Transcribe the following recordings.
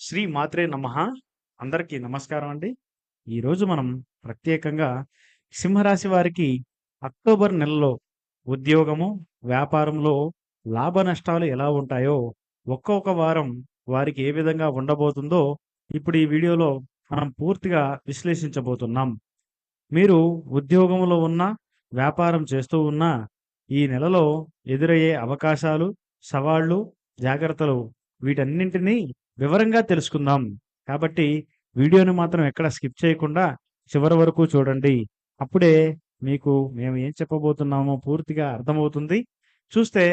శ్రీ మాత్రే నమ. అందరికీ నమస్కారం అండి. ఈరోజు మనం ప్రత్యేకంగా సింహరాశి వారికి అక్టోబర్ నెలలో ఉద్యోగము వ్యాపారంలో లాభ నష్టాలు ఎలా ఉంటాయో ఒక్కొక్క వారం వారికి ఏ విధంగా ఉండబోతుందో ఇప్పుడు ఈ వీడియోలో మనం పూర్తిగా విశ్లేషించబోతున్నాం. మీరు ఉద్యోగంలో ఉన్న వ్యాపారం చేస్తూ ఉన్న ఈ నెలలో ఎదురయ్యే అవకాశాలు సవాళ్ళు జాగ్రత్తలు వీటన్నింటినీ వివరంగా తెలుసుకుందాం. కాబట్టి వీడియోని మాత్రం ఎక్కడ స్కిప్ చేయకుండా చివరి వరకు చూడండి. అప్పుడే మీకు మేము ఏం చెప్పబోతున్నామో పూర్తిగా అర్థమవుతుంది. చూస్తే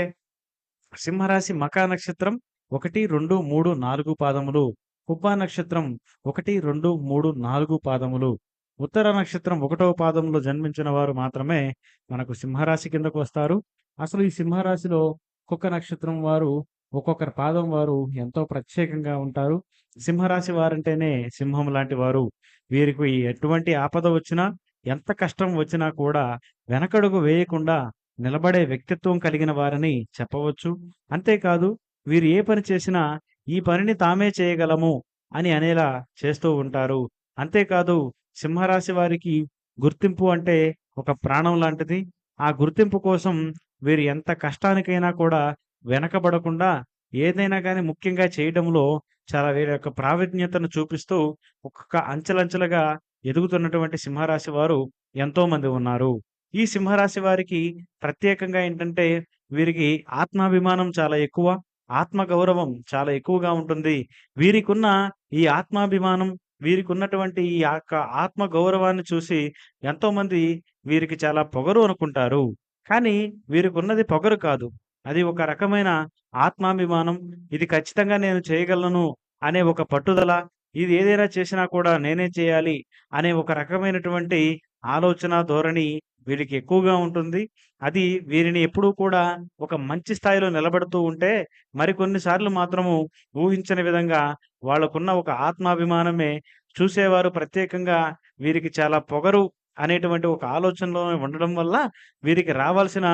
సింహరాశి మకా నక్షత్రం ఒకటి రెండు మూడు నాలుగు పాదములు కుబ్బా నక్షత్రం ఒకటి రెండు మూడు నాలుగు పాదములు. ఉత్తర నక్షత్రం ఒకటవ పాదంలో జన్మించిన వారు మాత్రమే మనకు సింహరాశి కిందకు వస్తారు. అసలు ఈ సింహరాశిలో ఒక్కొక్క నక్షత్రం వారు ఒక్కొక్కరి పాదం వారు ఎంతో ప్రత్యేకంగా ఉంటారు. సింహరాశి వారంటేనే సింహం లాంటి వారు. వీరికి ఎటువంటి ఆపద వచ్చినా ఎంత కష్టం వచ్చినా కూడా వెనకడుగు వేయకుండా నిలబడే వ్యక్తిత్వం కలిగిన వారని చెప్పవచ్చు. అంతేకాదు వీరు ఏ పని చేసినా ఈ పనిని తామే చేయగలము అని అనేలా చేస్తూ ఉంటారు. అంతేకాదు సింహరాశి వారికి గుర్తింపు అంటే ఒక ప్రాణం లాంటిది. ఆ గుర్తింపు కోసం వీరు ఎంత కష్టానికైనా కూడా వెనకబడకుండా ఏదైనా కానీ ముఖ్యంగా చేయడంలో చాలా వీరి యొక్క ప్రావీణ్యతను చూపిస్తూ ఒక్కొక్క అంచెలంచెలుగా ఎదుగుతున్నటువంటి సింహరాశి వారు ఎంతో మంది ఉన్నారు. ఈ సింహరాశి వారికి ప్రత్యేకంగా ఏంటంటే వీరికి ఆత్మాభిమానం చాలా ఎక్కువ ఆత్మ గౌరవం చాలా ఎక్కువగా ఉంటుంది. వీరికున్న ఈ ఆత్మాభిమానం వీరికి ఉన్నటువంటి ఈ యొక్క ఆత్మ గౌరవాన్ని చూసి ఎంతో మంది వీరికి చాలా పొగరు అనుకుంటారు. కానీ వీరికి ఉన్నది పొగరు కాదు. అది ఒక రకమైన ఆత్మాభిమానం. ఇది ఖచ్చితంగా నేను చేయగలను అనే ఒక పట్టుదల. ఇది ఏదైనా చేసినా కూడా నేనే చేయాలి అనే ఒక రకమైనటువంటి ఆలోచన ధోరణి వీరికి ఎక్కువగా ఉంటుంది. అది వీరిని ఎప్పుడూ కూడా ఒక మంచి స్థాయిలో నిలబడుతూ ఉంటే మరికొన్నిసార్లు మాత్రము ఊహించని విధంగా వాళ్ళకున్న ఒక ఆత్మాభిమానమే చూసేవారు. ప్రత్యేకంగా వీరికి చాలా పొగరు అనేటువంటి ఒక ఆలోచనలో ఉండడం వల్ల వీరికి రావాల్సిన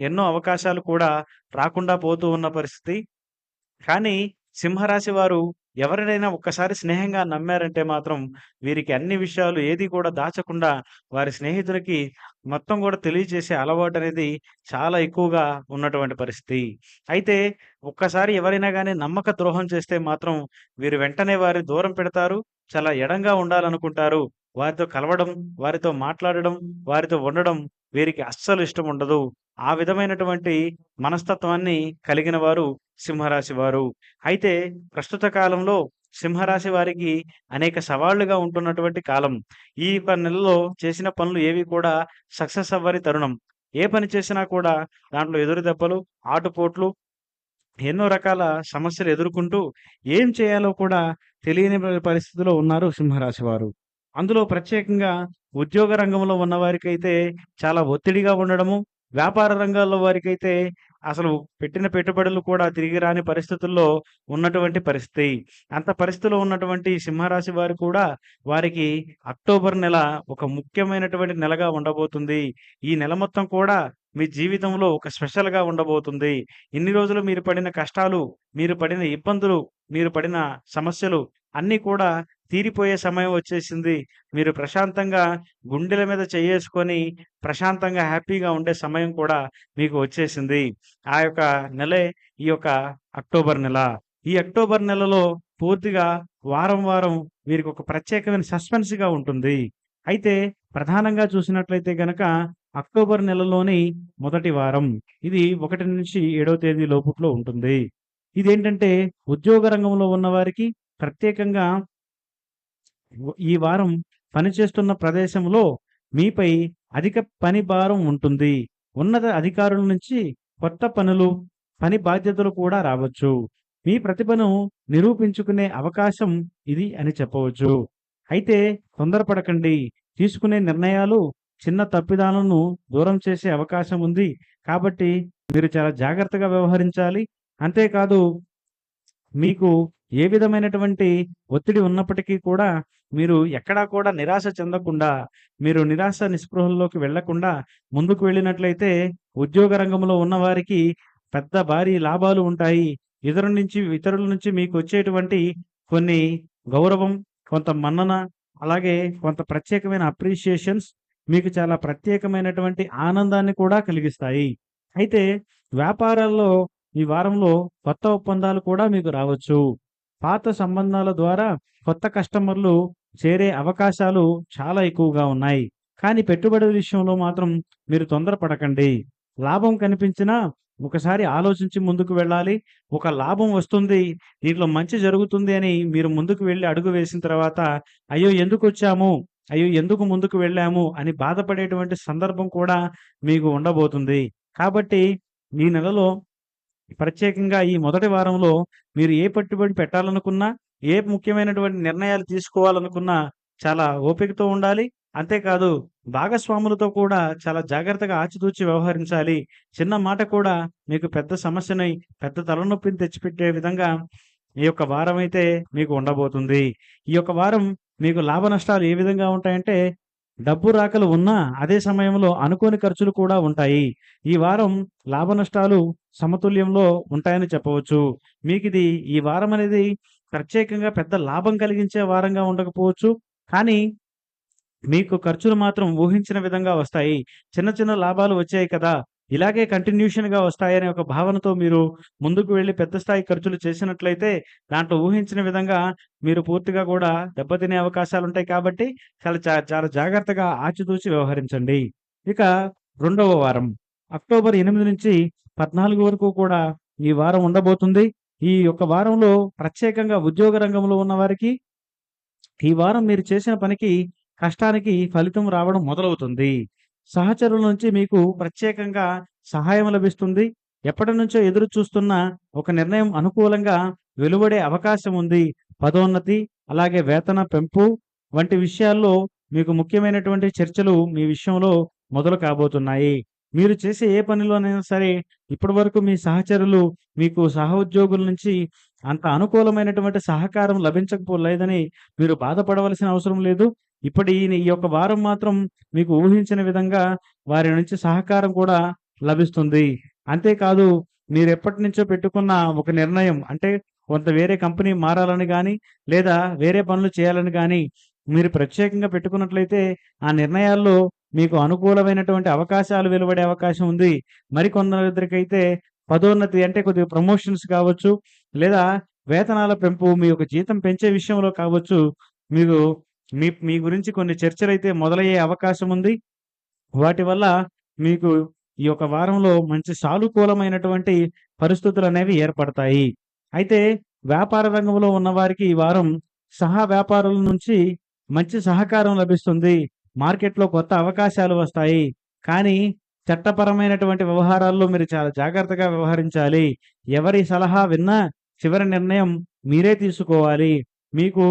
ఎన్నో అవకాశాలు కూడా రాకుండా పోతూ ఉన్న పరిస్థితి. కానీ సింహరాశి వారు ఎవరినైనా ఒక్కసారి స్నేహంగా నమ్మారంటే మాత్రం వీరికి అన్ని విషయాలు ఏది కూడా దాచకుండా వారి స్నేహితులకి మొత్తం కూడా తెలియజేసే అలవాటు అనేది చాలా ఎక్కువగా ఉన్నటువంటి పరిస్థితి. అయితే ఒక్కసారి ఎవరైనా కానీ నమ్మక ద్రోహం చేస్తే మాత్రం వీరు వెంటనే వారిని దూరం పెడతారు చాలా ఎడంగా ఉండాలనుకుంటారు. వారితో కలవడం వారితో మాట్లాడడం వారితో ఉండడం వీరికి అస్సలు ఇష్టం ఉండదు. ఆ విధమైనటువంటి మనస్తత్వాన్ని కలిగిన వారు సింహరాశి వారు. అయితే ప్రస్తుత కాలంలో సింహరాశి వారికి అనేక సవాళ్ళుగా ఉంటున్నటువంటి కాలం. ఈ యొక్క నెలలో చేసిన పనులు ఏవి కూడా సక్సెస్ అవ్వని తరుణం. ఏ పని చేసినా కూడా దాంట్లో ఎదురు దెబ్బలు ఆటుపోట్లు ఎన్నో రకాల సమస్యలు ఎదుర్కొంటూ ఏం చేయాలో కూడా తెలియని పరిస్థితిలో ఉన్నారు సింహరాశి వారు. అందులో ప్రత్యేకంగా ఉద్యోగ రంగంలో ఉన్న వారికైతే చాలా ఒత్తిడిగా ఉండడము వ్యాపార రంగాల్లో వారికైతే అసలు పెట్టిన పెట్టుబడులు కూడా తిరిగి రాని పరిస్థితుల్లో ఉన్నటువంటి పరిస్థితి. అంత పరిస్థితిలో ఉన్నటువంటి సింహరాశి వారు కూడా వారికి అక్టోబర్ నెల ఒక ముఖ్యమైనటువంటి నెలగా ఉండబోతుంది. ఈ నెల మొత్తం కూడా మీ జీవితంలో ఒక స్పెషల్గా ఉండబోతుంది. ఇన్ని రోజులు మీరు పడిన కష్టాలు మీరు పడిన ఇబ్బందులు మీరు పడిన సమస్యలు అన్నీ కూడా తీరిపోయే సమయం వచ్చేసింది. మీరు ప్రశాంతంగా గుండెల మీద చేసుకొని ప్రశాంతంగా హ్యాపీగా ఉండే సమయం కూడా మీకు వచ్చేసింది. ఆ యొక్క నెలే ఈ యొక్క అక్టోబర్ నెల. ఈ అక్టోబర్ నెలలో పూర్తిగా వారం వారం వీరికి ఒక ప్రత్యేకమైన సస్పెన్స్గా ఉంటుంది. అయితే ప్రధానంగా చూసినట్లయితే గనక అక్టోబర్ నెలలోని మొదటి వారం. ఇది ఒకటి నుంచి ఏడవ తేదీ లోపుట్లో ఉంటుంది. ఇదేంటంటే ఉద్యోగ రంగంలో ఉన్న వారికి ప్రత్యేకంగా ఈ వారం పనిచేస్తున్న ప్రదేశంలో మీపై అధిక పని భారం ఉంటుంది. ఉన్నత అధికారుల నుంచి కొత్త పనులు పని బాధ్యతలు కూడా రావచ్చు. మీ ప్రతిభను నిరూపించుకునే అవకాశం ఇది అని చెప్పవచ్చు. అయితే తొందరపడకండి. తీసుకునే నిర్ణయాలు చిన్న తప్పిదాలను దూరం చేసే అవకాశం ఉంది. కాబట్టి మీరు చాలా జాగ్రత్తగా వ్యవహరించాలి. అంతేకాదు మీకు ఏ విధమైనటువంటి ఒత్తిడి ఉన్నప్పటికీ కూడా మీరు ఎక్కడా కూడా నిరాశ చెందకుండా మీరు నిరాశ నిస్పృహల్లోకి వెళ్ళకుండా ముందుకు వెళ్ళినట్లయితే ఉద్యోగ రంగంలో ఉన్నవారికి పెద్ద భారీ లాభాలు ఉంటాయి ఇతరుల నుంచి ఇతరుల నుంచి మీకు వచ్చేటువంటి కొన్ని గౌరవం, కొంత మన్నన, అలాగే కొంత ప్రత్యేకమైన అప్రిషియేషన్స్ మీకు చాలా ప్రత్యేకమైనటువంటి ఆనందాన్ని కూడా కలిగిస్తాయి. అయితే వ్యాపారాల్లో ఈ వారంలో కొత్త ఒప్పందాలు కూడా మీకు రావచ్చు. పాత సంబంధాల ద్వారా కొత్త కస్టమర్లు చేరే అవకాశాలు చాలా ఎక్కువగా ఉన్నాయి. కానీ పెట్టుబడుల విషయంలో మాత్రం మీరు తొందరపడకండి. లాభం కనిపించినా ఒకసారి ఆలోచించి ముందుకు వెళ్ళాలి. ఒక లాభం వస్తుంది, దీంట్లో మంచి జరుగుతుంది అని మీరు ముందుకు వెళ్ళి అడుగు వేసిన తర్వాత, అయ్యో! ఎందుకు వచ్చాము అయ్యో! ఎందుకు ముందుకు వెళ్ళాము? అని బాధపడేటువంటి సందర్భం కూడా మీకు ఉండబోతుంది. కాబట్టి ఈ నెలలో ప్రత్యేకంగా ఈ మొదటి వారంలో మీరు ఏ పెట్టుబడి పెట్టాలనుకున్నా, ఏ ముఖ్యమైనటువంటి నిర్ణయాలు తీసుకోవాలనుకున్నా చాలా ఓపికతో ఉండాలి. అంతేకాదు భాగస్వాములతో కూడా చాలా జాగ్రత్తగా ఆచితూచి వ్యవహరించాలి. చిన్న మాట కూడా మీకు పెద్ద సమస్యని, పెద్ద తలనొప్పిని తెచ్చిపెట్టే విధంగా ఈ యొక్క వారం అయితే మీకు ఉండబోతుంది. ఈ యొక్క వారం మీకు లాభ నష్టాలు ఏ విధంగా ఉంటాయంటే, డబ్బు రాకలు ఉన్నా అదే సమయంలో అనుకోని ఖర్చులు కూడా ఉంటాయి. ఈ వారం లాభ నష్టాలు సమతుల్యంలో ఉంటాయని చెప్పవచ్చు. మీకిది ఈ వారం అనేది ప్రత్యేకంగా పెద్ద లాభం కలిగించే వారంగా ఉండకపోవచ్చు. కానీ మీకు ఖర్చులు మాత్రం ఊహించిన విధంగా వస్తాయి. చిన్న చిన్న లాభాలు వచ్చాయి కదా! ఇలాగే కంటిన్యూషన్‌గా వస్తాయనే ఒక భావనతో మీరు ముందుకు వెళ్ళి పెద్ద స్థాయి ఖర్చులు చేసినట్లయితే దాంట్లో ఊహించిన విధంగా మీరు పూర్తిగా కూడా దెబ్బతినే అవకాశాలు ఉంటాయి కాబట్టి చాలా చాలా జాగ్రత్తగా ఆచితూచి వ్యవహరించండి. ఇక రెండవ వారం అక్టోబర్ ఎనిమిది నుంచి 14 వరకు కూడా ఈ వారం ఉండబోతుంది. ఈ యొక్క వారంలో ప్రత్యేకంగా ఉద్యోగ రంగంలో ఉన్నవారికి ఈ వారం మీరు చేసిన పనికి, కష్టానికి ఫలితం రావడం మొదలవుతుంది. సహచరుల నుంచి మీకు ప్రత్యేకంగా సహాయం లభిస్తుంది. ఎప్పటినుంచో ఎదురు చూస్తున్న ఒక నిర్ణయం అనుకూలంగా వెలువడే అవకాశం ఉంది. పదోన్నతి, అలాగే వేతన పెంపు వంటి విషయాల్లో మీకు ముఖ్యమైనటువంటి చర్చలు మీ విషయంలో మొదలు కాబోతున్నాయి. మీరు చేసే ఏ పనిలోనైనా సరే ఇప్పటివరకు మీ సహచరులు మీకు సహోద్యోగుల నుంచి అంత అనుకూలమైనటువంటి సహకారం లభించకపోలేదని మీరు బాధపడవలసిన అవసరం లేదు. ఇప్పటి ఈ ఈ యొక్క వారం మాత్రం మీకు ఊహించిన విధంగా వారి నుంచి సహకారం కూడా లభిస్తుంది. అంతేకాదు మీరు ఎప్పటినుంచో పెట్టుకున్న ఒక నిర్ణయం అంటే కొంత వేరే కంపెనీ మారాలని కానీ లేదా వేరే పనులు చేయాలని కానీ మీరు ప్రత్యేకంగా పెట్టుకున్నట్లయితే ఆ నిర్ణయాల్లో మీకు అనుకూలమైనటువంటి అవకాశాలు వెలువడే అవకాశం ఉంది. మరికొందరికైతే పదోన్నతి అంటే కొద్దిగా ప్రమోషన్స్ కావచ్చు, లేదా వేతనాల పెంపు మీ యొక్క జీతం పెంచే విషయంలో కావచ్చు, మీకు మీ మీ గురించి కొన్ని చర్చలు అయితే మొదలయ్యే అవకాశం ఉంది. వాటి వల్ల మీకు ఈ యొక్క వారంలో మంచి సానుకూలమైనటువంటి పరిస్థితులు అనేవి ఏర్పడతాయి. అయితే వ్యాపార రంగంలో ఉన్నవారికి ఈ వారం సహా వ్యాపారుల నుంచి మంచి సహకారం లభిస్తుంది. మార్కెట్‌లో కొత్త అవకాశాలు వస్తాయి. కానీ చట్టపరమైనటువంటి వ్యవహారాల్లో మీరు చాలా జాగ్రత్తగా వ్యవహరించాలి. ఎవరి సలహా విన్నా చివరి నిర్ణయం మీరే తీసుకోవాలి. మీకు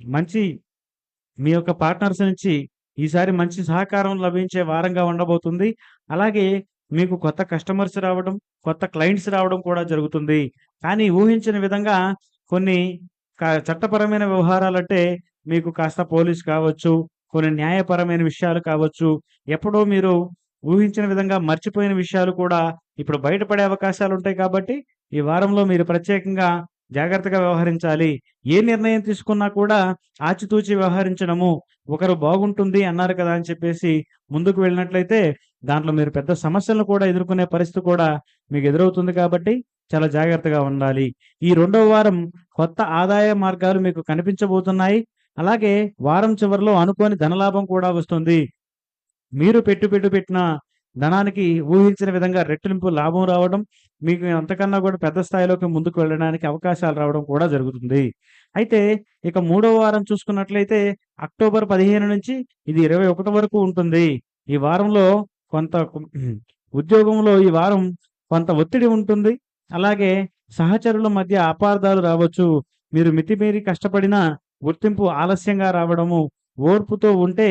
మంచి మీ యొక్క పార్ట్నర్స్ నుంచి ఈసారి మంచి సహకారం లభించే వారంగా ఉండబోతుంది. అలాగే మీకు కొత్త కస్టమర్స్ రావడం, కొత్త క్లయింట్స్ రావడం కూడా జరుగుతుంది. కానీ ఊహించిన విధంగా కొన్ని చట్టపరమైన చట్టపరమైన వ్యవహారాలంటే మీకు కాస్త పోలీస్ కావచ్చు, కొన్ని న్యాయపరమైన విషయాలు కావచ్చు, ఎప్పుడో మీరు ఊహించిన విధంగా మర్చిపోయిన విషయాలు కూడా ఇప్పుడు బయటపడే అవకాశాలు ఉంటాయి కాబట్టి ఈ వారంలో మీరు ప్రత్యేకంగా జాగ్రత్తగా వ్యవహరించాలి. ఏ నిర్ణయం తీసుకున్నా కూడా ఆచితూచి వ్యవహరించడము. ఒకరు బాగుంటుంది అన్నారు కదా! అని చెప్పేసి ముందుకు వెళ్ళినట్లయితే దాంట్లో మీరు పెద్ద సమస్యలను కూడా ఎదుర్కొనే పరిస్థితి కూడా మీకు ఎదురవుతుంది కాబట్టి చాలా జాగ్రత్తగా ఉండాలి. ఈ రెండవ వారం కొత్త ఆదాయ మార్గాలు మీకు కనిపించబోతున్నాయి. అలాగే వారం చివరిలో అనుకోని ధనలాభం కూడా వస్తుంది. మీరు పెట్టు పెట్టు పెట్టిన ధనానికి ఊహించిన విధంగా రెట్టింపు లాభం రావడం, మీకు అంతకన్నా కూడా పెద్ద స్థాయిలోకి ముందుకు వెళ్ళడానికి అవకాశాలు రావడం కూడా జరుగుతుంది. అయితే ఇక మూడవ వారం చూసుకున్నట్లయితే అక్టోబర్ 15 నుంచి ఇది 21 వరకు ఉంటుంది. ఈ వారంలో కొంత ఉద్యోగంలో ఈ వారం కొంత ఒత్తిడి ఉంటుంది. అలాగే సహచరుల మధ్య అపార్థాలు రావచ్చు. మీరు మితిమీరి కష్టపడినా గుర్తింపు ఆలస్యంగా రావడము, ఓర్పుతో ఉంటే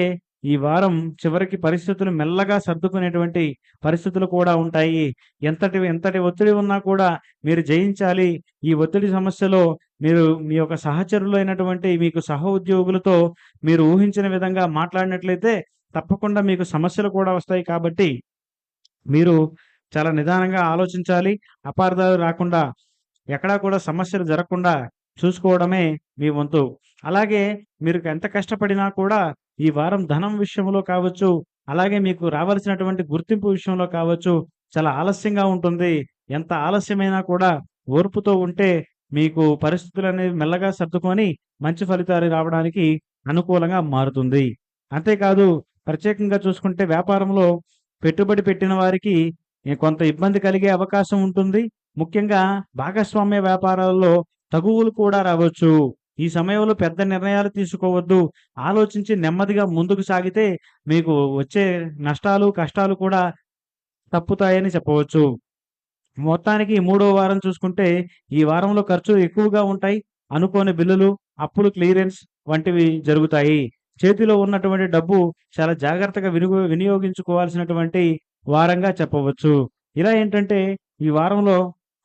ఈ వారం చివరికి పరిస్థితులు మెల్లగా సర్దుకునేటువంటి పరిస్థితులు కూడా ఉంటాయి. ఎంతటి ఎంతటి ఒత్తిడి ఉన్నా కూడా మీరు జయించాలి. ఈ ఒత్తిడి సమస్యలో మీరు మీ యొక్క సహచరులైనటువంటి మీకు సహ ఉద్యోగులతో మీరు ఊహించిన విధంగా మాట్లాడినట్లయితే తప్పకుండా మీకు సమస్యలు కూడా వస్తాయి కాబట్టి మీరు చాలా నిదానంగా ఆలోచించాలి. అపార్థాలు రాకుండా, ఎక్కడా కూడా సమస్యలు జరగకుండా చూసుకోవడమే మీ వంతు. అలాగే మీరు ఎంత కష్టపడినా కూడా ఈ వారం ధనం విషయంలో కావచ్చు, అలాగే మీకు రావాల్సినటువంటి గుర్తింపు విషయంలో కావచ్చు, చాలా ఆలస్యంగా ఉంటుంది. ఎంత ఆలస్యమైనా కూడా ఓర్పుతో ఉంటే మీకు పరిస్థితులు అనేవి మెల్లగా సర్దుకొని మంచి ఫలితాలు రావడానికి అనుకూలంగా మారుతుంది. అంతేకాదు ప్రత్యేకంగా చూసుకుంటే వ్యాపారంలో పెట్టుబడి పెట్టిన వారికి కొంత ఇబ్బంది కలిగే అవకాశం ఉంటుంది. ముఖ్యంగా భాగస్వామ్య వ్యాపారాల్లో తగువులు కూడా రావచ్చు. ఈ సమయంలో పెద్ద నిర్ణయాలు తీసుకోవద్దు. ఆలోచించి నెమ్మదిగా ముందుకు సాగితే మీకు వచ్చే నష్టాలు, కష్టాలు కూడా తప్పుతాయని చెప్పవచ్చు. మొత్తానికి మూడో వారం చూసుకుంటే ఈ వారంలో ఖర్చు ఎక్కువగా ఉంటాయి. అనుకోని బిల్లులు, అప్పులు క్లియరెన్స్ వంటివి జరుగుతాయి. చేతిలో ఉన్నటువంటి డబ్బు చాలా జాగ్రత్తగా వినియో వినియోగించుకోవాల్సినటువంటి వారంగా చెప్పవచ్చు. ఇలా ఏంటంటే ఈ వారంలో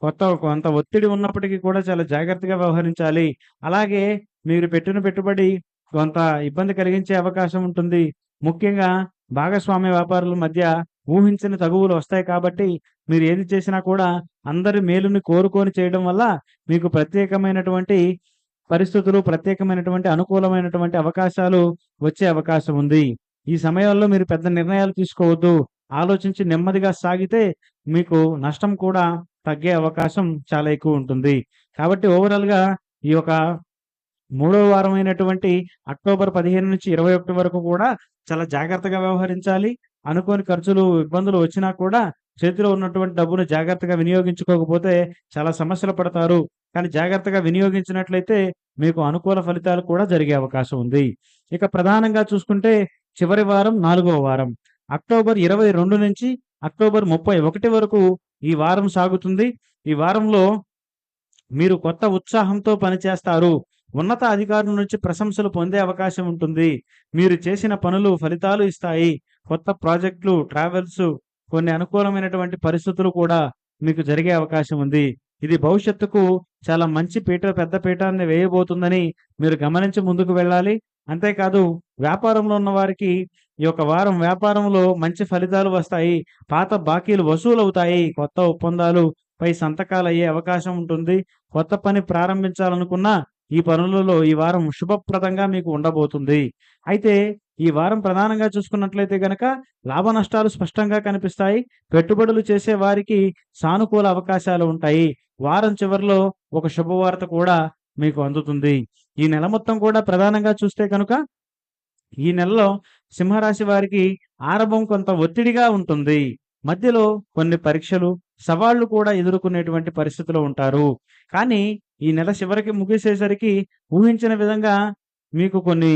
కొత్త కొంత ఒత్తిడి ఉన్నప్పటికీ కూడా చాలా జాగ్రత్తగా వ్యవహరించాలి. అలాగే మీరు పెట్టిన పెట్టుబడి కొంత ఇబ్బంది కలిగించే అవకాశం ఉంటుంది. ముఖ్యంగా భాగస్వామ్య వ్యాపారుల మధ్య ఊహించని తగువులు వస్తాయి కాబట్టి మీరు ఏది చేసినా కూడా అందరి మేలుని కోరుకొని చేయడం వల్ల మీకు ప్రత్యేకమైనటువంటి పరిస్థితులు, ప్రత్యేకమైనటువంటి అనుకూలమైనటువంటి అవకాశాలు వచ్చే అవకాశం ఉంది. ఈ సమయాల్లో మీరు పెద్ద నిర్ణయాలు తీసుకోవద్దు. ఆలోచించి నెమ్మదిగా సాగితే మీకు నష్టం కూడా తగ్గే అవకాశం చాలా ఎక్కువ ఉంటుంది. కాబట్టి ఓవరాల్‌గా ఈ యొక్క మూడో వారమైనటువంటి అక్టోబర్ 15-21 వరకు కూడా చాలా జాగ్రత్తగా వ్యవహరించాలి. అనుకోని ఖర్చులు, ఇబ్బందులు వచ్చినా కూడా చేతిలో ఉన్నటువంటి డబ్బును జాగ్రత్తగా వినియోగించుకోకపోతే చాలా సమస్యలు పడతారు. కానీ జాగ్రత్తగా వినియోగించినట్లయితే మీకు అనుకూల ఫలితాలు కూడా జరిగే అవకాశం ఉంది. ఇక ప్రధానంగా చూసుకుంటే చివరి వారం నాలుగవ వారం. అక్టోబర్ 22 నుంచి అక్టోబర్ 31 వరకు ఈ వారం సాగుతుంది. ఈ వారంలో మీరు కొత్త ఉత్సాహంతో పనిచేస్తారు. ఉన్నత అధికారుల నుంచి ప్రశంసలు పొందే అవకాశం ఉంటుంది. మీరు చేసిన పనులు ఫలితాలు ఇస్తాయి. కొత్త ప్రాజెక్టులు, ట్రావెల్స్ కొన్ని అనుకూలమైనటువంటి పరిస్థితులు కూడా మీకు జరిగే అవకాశం ఉంది. ఇది భవిష్యత్తుకు చాలా మంచి పీట పెద్ద పీఠాన్ని వేయబోతుందని మీరు గమనించి ముందుకు వెళ్ళాలి. అంతేకాదు వ్యాపారంలో ఉన్న వారికి ఈ యొక్క వారం వ్యాపారంలో మంచి ఫలితాలు వస్తాయి. పాత బాకీలు వసూలవుతాయి. కొత్త ఒప్పందాలు పై సంతకాలు అయ్యే అవకాశం ఉంటుంది. కొత్త పని ప్రారంభించాలనుకున్న ఈ పనులలో ఈ వారం శుభప్రదంగా మీకు ఉండబోతుంది. అయితే ఈ వారం ప్రధానంగా చూసుకున్నట్లయితే గనక లాభ నష్టాలు స్పష్టంగా కనిపిస్తాయి. పెట్టుబడులు చేసే వారికి సానుకూల అవకాశాలు ఉంటాయి. వారం చివరిలో ఒక శుభవార్త కూడా మీకు అందుతుంది. ఈ నెల మొత్తం కూడా ప్రధానంగా చూస్తే కనుక ఈ నెలలో సింహరాశి వారికి ఆరంభం కొంత ఒత్తిడిగా ఉంటుంది. మధ్యలో కొన్ని పరీక్షలు, సవాళ్ళు కూడా ఎదుర్కొనేటువంటి పరిస్థితిలో ఉంటారు. కానీ ఈ నెల చివరికి ముగిసేసరికి ఊహించిన విధంగా మీకు కొన్ని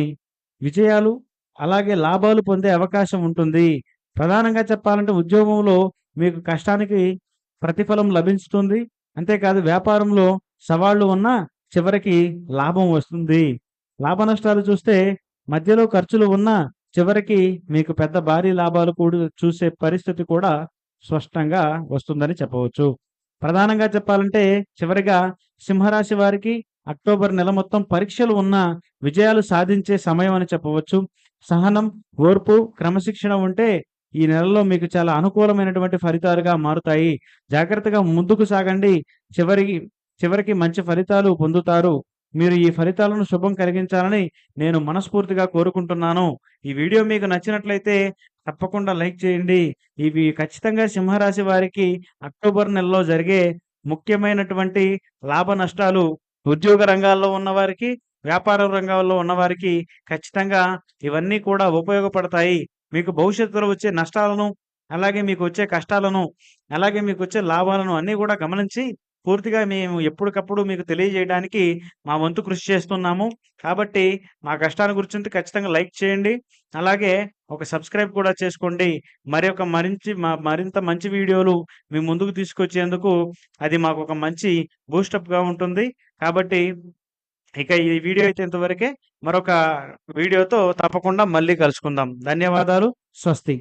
విజయాలు, అలాగే లాభాలు పొందే అవకాశం ఉంటుంది. ప్రధానంగా చెప్పాలంటే ఉద్యోగంలో మీకు కష్టానికి ప్రతిఫలం లభించుతుంది. అంతేకాదు వ్యాపారంలో సవాళ్ళు ఉన్నా చివరికి లాభం వస్తుంది. లాభ నష్టాలు చూస్తే మధ్యలో ఖర్చులు ఉన్నా చివరికి మీకు పెద్ద భారీ లాభాలు కూడా చూసే పరిస్థితి కూడా స్పష్టంగా వస్తుందని చెప్పవచ్చు. ప్రధానంగా చెప్పాలంటే చివరిగా సింహరాశి వారికి అక్టోబర్ నెల మొత్తం పరీక్షలు ఉన్నా విజయాలు సాధించే సమయం అని చెప్పవచ్చు. సహనం, ఓర్పు, క్రమశిక్షణ ఉంటే ఈ నెలలో మీకు చాలా అనుకూలమైనటువంటి ఫలితాలుగా మారుతాయి. జాగ్రత్తగా ముందుకు సాగండి. చివరికి చివరికి మంచి ఫలితాలు పొందుతారు. మీరు ఈ ఫలితాలను శుభం కలిగించాలని నేను మనస్ఫూర్తిగా కోరుకుంటున్నాను. ఈ వీడియో మీకు నచ్చినట్లయితే తప్పకుండా లైక్ చేయండి. ఇవి ఖచ్చితంగా సింహరాశి వారికి అక్టోబర్ నెలలో జరిగే ముఖ్యమైనటువంటి లాభ నష్టాలు ఉద్యోగ రంగాల్లో ఉన్నవారికి, వ్యాపార రంగాల్లో ఉన్నవారికి ఖచ్చితంగా ఇవన్నీ కూడా ఉపయోగపడతాయి. మీకు భవిష్యత్తులో వచ్చే నష్టాలను, అలాగే మీకు వచ్చే కష్టాలను, అలాగే మీకు వచ్చే లాభాలను అన్నీ కూడా గమనించి పూర్తిగా మేము ఎప్పటికప్పుడు మీకు తెలియజేయడానికి మా వంతు కృషి చేస్తున్నాము. కాబట్టి మా కష్టాల గురించి ఖచ్చితంగా లైక్ చేయండి. అలాగే ఒక సబ్స్క్రైబ్ కూడా చేసుకోండి. మరి ఒక మరించి మా మరింత మంచి వీడియోలు మీ ముందుకు తీసుకొచ్చేందుకు అది మాకు ఒక మంచి బూస్టప్‌గా ఉంటుంది. కాబట్టి ఇక ఈ వీడియో అయితే ఇంతవరకే. మరొక వీడియోతో తప్పకుండా మళ్ళీ కలుసుకుందాం. ధన్యవాదాలు. స్వస్తి.